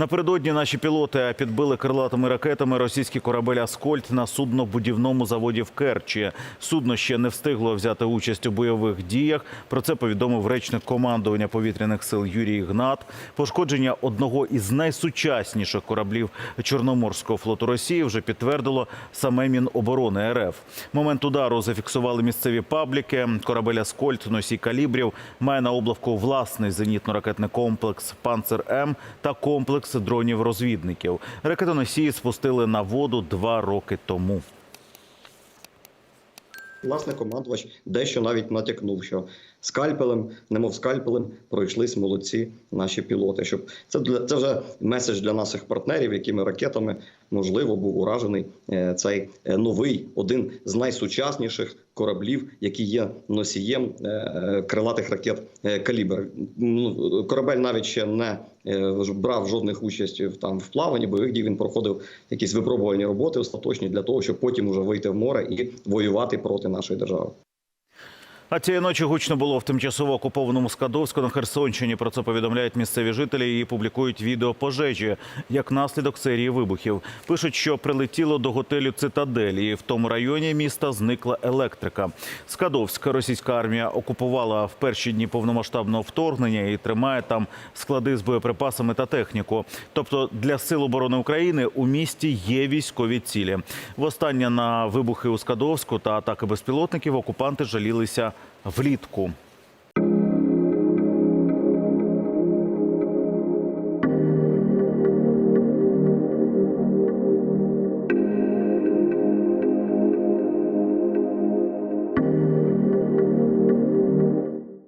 Напередодні наші пілоти підбили крилатими ракетами російський корабель Аскольд на суднобудівному заводі в Керчі. Судно ще не встигло взяти участь у бойових діях. Про це повідомив речник командування повітряних сил Юрій Ігнат. Пошкодження одного із найсучасніших кораблів Чорноморського флоту Росії вже підтвердило саме Міноборони РФ. Момент удару зафіксували місцеві пабліки. Корабель Аскольд, носій калібрів, має на облавку власний зенітно-ракетний комплекс Панцер М та комплекс дронів-розвідників. Ракетоносії спустили на воду два роки тому. Власне, командувач дещо навіть натякнув, що скальпелем, немов скальпелем, пройшлись молодці наші пілоти. Щоб це для це вже меседж для наших партнерів, якими ракетами можливо був уражений е, цей е, новий один з найсучасніших кораблів, які є носієм е, крилатих ракет калібр. Ну, Корабель навіть ще не брав жодних участі в там в плаванні бойових дій. Він проходив якісь випробувальні роботи остаточні для того, щоб потім уже вийти в море і воювати проти нашої держави. А цієї ночі гучно було в тимчасово окупованому Скадовську на Херсонщині. Про це повідомляють місцеві жителі і публікують відео пожежі як наслідок серії вибухів. Пишуть, що прилетіло до готелю Цитадель, і в тому районі міста зникла електрика. Скадовська російська армія окупувала в перші дні повномасштабного вторгнення і тримає там склади з боєприпасами та техніку. Тобто для сил оборони України у місті є військові цілі. Востаннє на вибухи у Скадовську та атаки безпілотників окупанти жалілися влітку.